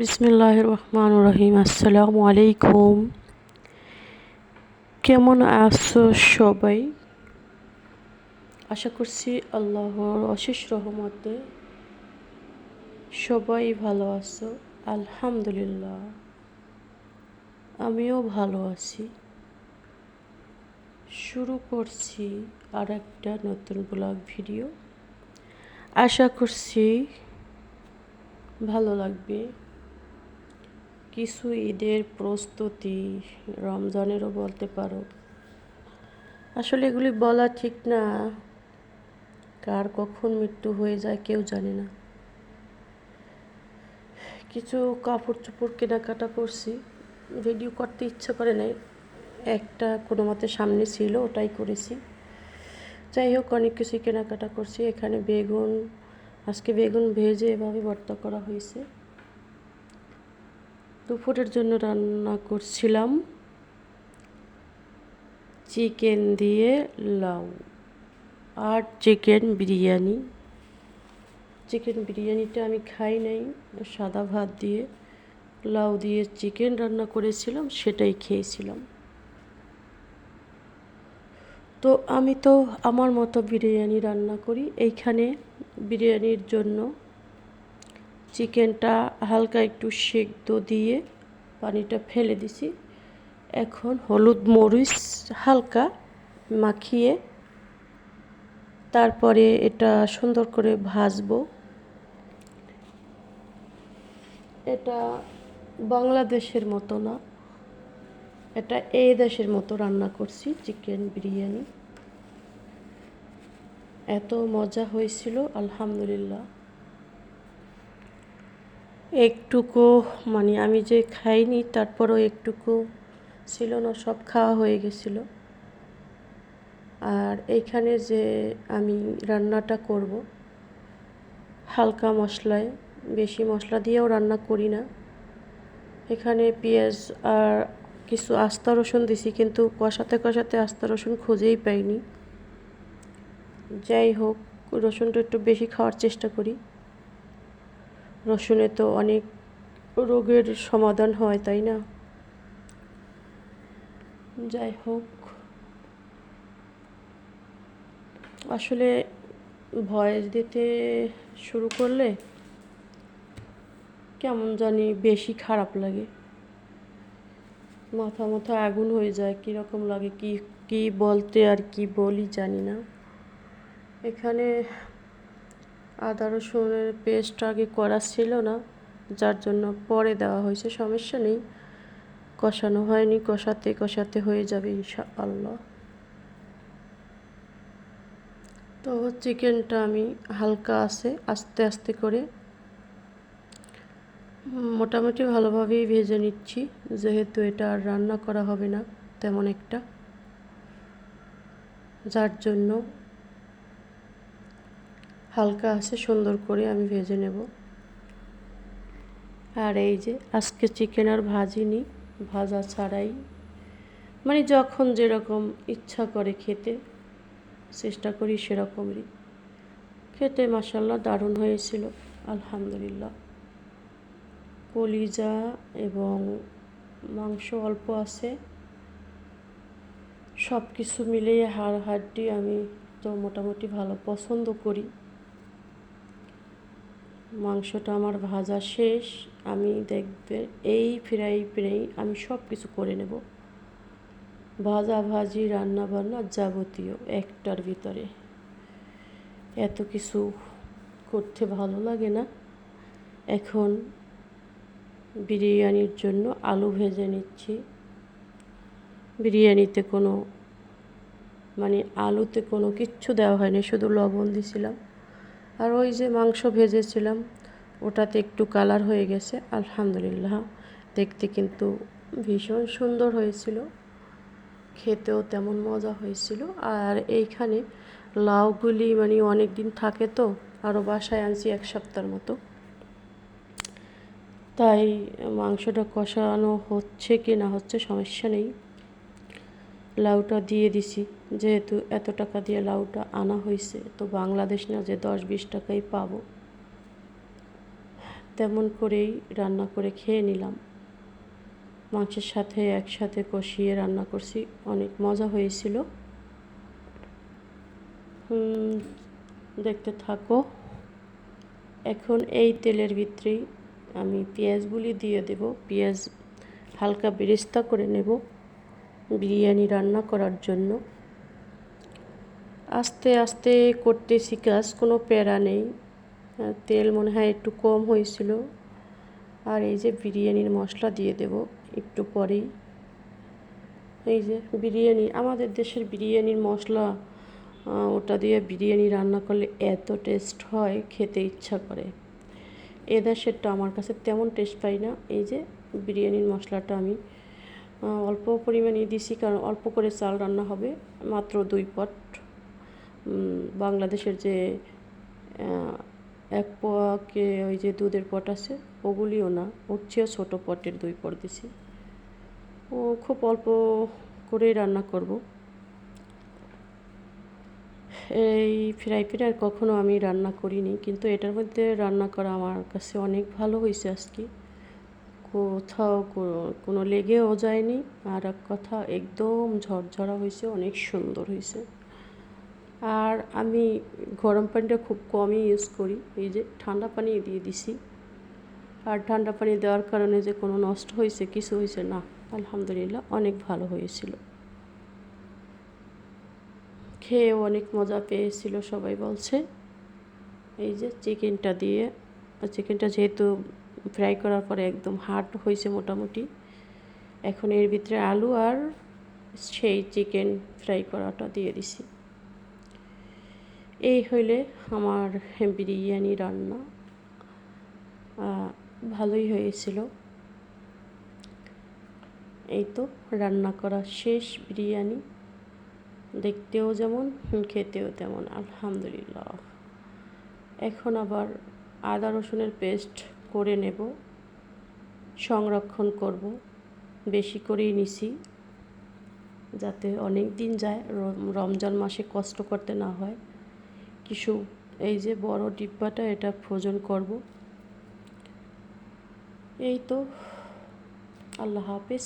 বিসমিল্লাহ রহমান রহিম আসসালামু আলাইকুম কেমন আছো সবাই? আশা করছি আল্লাহর অশেষ রহমতে সবাই ভালো আছো। আলহামদুলিল্লাহ, আমিও ভালো আছি। শুরু করছি আর একটা নতুন ব্লগ ভিডিও। আশা করছি ভালো লাগবে। কিছু ঈদের প্রস্তুতি রমজানেরও বলতে পারো। আসলে এগুলি বলা ঠিক না। কার কখন মৃত্যু হয়ে যায় কেউ জানে না। কিছু কাপড় চোপড় কেনাকাটা করছি। ভিডিও করতে ইচ্ছা করে নাই। একটা কোনো মতে সামনে ছিল, ওটাই করেছি। যাই হোক, অনেক কিছুই কেনাকাটা করছি। এখানে বেগুন, আজকে বেগুন ভেজে এভাবে ভর্তা করা হয়েছে। দুপুরের জন্য রান্না করছিলাম। চিকেন দিয়ে লাউ আর চিকেন বিরিয়ানি। চিকেন বিরিয়ানিটা আমি খাই নাই, সাদা ভাত দিয়ে লাউ দিয়ে চিকেন রান্না করেছিলাম, সেটাই খেয়েছিলাম। তো আমি তো আমার মতো বিরিয়ানি রান্না করি, এইখানে বিরিয়ানির জন্য চিকেনটা হালকা একটু সেদ্ধ দিয়ে পানিটা ফেলে দিছি। এখন হলুদ মরিচ হালকা মাখিয়ে তারপরে এটা সুন্দর করে ভাজবো। এটা বাংলাদেশের মতো না, এটা এই দেশের মতো রান্না করছি, চিকেন বিরিয়ানি। এত মজা হয়েছিল, আলহামদুলিল্লাহ। একটুকু মানে আমি যে খাইনি তারপরও একটুকু ছিল না, সব খাওয়া হয়ে গেছিল। আর এইখানে যে আমি রান্নাটা করব, হালকা মশলায়, বেশি মশলা দিয়েও রান্না করি না। এখানে পেঁয়াজ আর কিছু আস্তা রসুন দিছি, কিন্তু কষাতে কষাতে আস্তা রসুন খুঁজেই পাইনি। যাই হোক, রসুনটা একটু বেশি খাওয়ার চেষ্টা করি। রসুনে তো অনেক রোগের সমাধান হয়, তাই না? যাই হোক। আসলে ভয়েস দিতে শুরু করলে কেমন জানি বেশি খারাপ লাগে। মাথা মাথা আগুন হয়ে যায়, কীরকম লাগে, কি কি বলতে আর কি বলি জানি না। এখানে আদা রসুনের পেস্ট আগে করা ছিল না, যার জন্য পরে দেওয়া হয়েছে, সমস্যা নেই। কষানো হয়নি, কষাতে কষাতে হয়ে যাবে ইনশা আল্লাহ তো চিকেনটা আমি হালকা আছে, আস্তে আস্তে করে মোটামুটি ভালোভাবেই ভেজে নিচ্ছি, যেহেতু এটা আর রান্না করা হবে না তেমন একটা। যার জন্য হালকা আছে, সুন্দর করে আমি ভেজে নেব। আর এই যে আজকে চিকেন আর ভাজিনি ভাজা ছাড়াই। মানে যখন যেরকম ইচ্ছা করে খেতে, চেষ্টা করি সেরকমই। খেতে মাসাল্লাহ দারুণ হয়েছিল, আলহামদুলিল্লাহ। কলিজা এবং মাংস অল্প আছে। সব কিছু মিলিয়ে হাড় হাড্ডি আমি তো মোটামুটি ভালো পছন্দ করি। মাংসটা আমার ভাজা শেষ, আমি দেখবে এই ফ্রাই ফ্রাই আমি সব কিছু করে নেব। ভাজা ভাজি, রান্না বান্না যাবতীয় একটার ভিতরে। এত কিছু করতে ভালো লাগে না। এখন বিরিয়ানির জন্য আলু ভেজে নিচ্ছি। বিরিয়ানিতে কোনো মানে আলুতে কোনো কিচ্ছু দেওয়া হয়নি, শুধু লবণ দিছিলাম। আর ওই যে মাংস ভেজেছিলাম, ওটাতে একটু কালার হয়ে গেছে, আলহামদুলিল্লাহ। দেখতে কিন্তু ভীষণ সুন্দর হয়েছিল, খেতেও তেমন মজা হয়েছিল। আর এইখানে লাউগুলি মানে অনেক দিন থাকে তো আরও বাসায় আনছি এক সপ্তাহের মতো। তাই মাংসটা কষানো হচ্ছে কি না হচ্ছে সমস্যা নেই। লাউটা দিয়ে দিছি। যেহেতু এত টাকা দিয়ে লাউটা আনা হয়েছে তো বাংলাদেশ না যে দশ বিশ টাকাই পাবো। তেমন করেই রান্না করে খেয়ে নিলাম। মাংসের সাথে একসাথে কষিয়ে রান্না করছি। অনেক মজা হয়েছিল। দেখতে থাকো। এখন এই তেলের ভিতরেই আমি পেঁয়াজগুলি দিয়ে দেব। পেঁয়াজ হালকা বেরেস্তা করে নেব। বিরিয়ানি রান্না করার জন্য। আস্তে আস্তে করতেছি কাজ, কোনো প্যারা নেই। তেল মনে হয় একটু কম হয়েছিল। আর এই যে বিরিয়ানির মশলা দিয়ে দেব একটু পরেই। এই যে বিরিয়ানি, আমাদের দেশের বিরিয়ানির মশলা ওটা দিয়ে বিরিয়ানি রান্না করলে এত টেস্ট হয়, খেতে ইচ্ছা করে। এ দেশেরটা আমার কাছে তেমন টেস্ট পাই না। এই যে বিরিয়ানির মশলাটা আমি অল্প পরিমাণে দিছি, কারণ অল্প করে চাল রান্না হবে, মাত্র দুই পট। বাংলাদেশের যে এক পোয়াকে ওই যে দুধের পট আছে, ওগুলিও না, ওর চেয়েও ছোটো পটের দুই পট দিছি। ও, খুব অল্প করেই রান্না করব। এই ফ্রাই প্যানে আর কখনো আমি রান্না করিনি, কিন্তু এটার মধ্যে রান্না করা আমার কাছে অনেক ভালো হয়েছে আজকে। কোথাও কোনো লেগেও যায়নি। আর এক কথা, একদম ঝরঝরা হয়েছে, অনেক সুন্দর হয়েছে। আর আমি গরম পানিটা খুব কমই ইউজ করি। এই যে ঠান্ডা পানি দিয়ে দিছি। আর ঠান্ডা পানি দেওয়ার কারণে যে কোনো নষ্ট হয়েছে, কিছু হয়েছে না। আলহামদুলিল্লাহ, অনেক ভালো হয়েছিল। খেয়েও অনেক মজা পেয়েছিল, সবাই বলছে। এই যে চিকেনটা দিয়ে চিকেনটা যেহেতু ফ্রাই করার পরে একদম হার্ড হয়েছে মোটামুটি। এখন এর ভিতরে আলু আর সেই চিকেন ফ্রাই করাটা দিয়ে দিছি। এই হইলে আমার বিরিয়ানি রান্না ভালোই হয়েছিল। এই তো রান্না করা শেষ বিরিয়ানি। দেখতেও যেমন, খেতেও তেমন, আলহামদুলিল্লাহ। এখন আবার আদা রসুনের পেস্ট করে নেব, সংরক্ষণ করব, বেশি করেই নিছি, যাতে অনেক দিন যায়, রম- রমজান মাসে কষ্ট করতে না হয়। কিছু, এই যে বড় ডিব্বাটা, এটা ফ্রোজন করব। এই তো, আল্লাহ হাফিজ।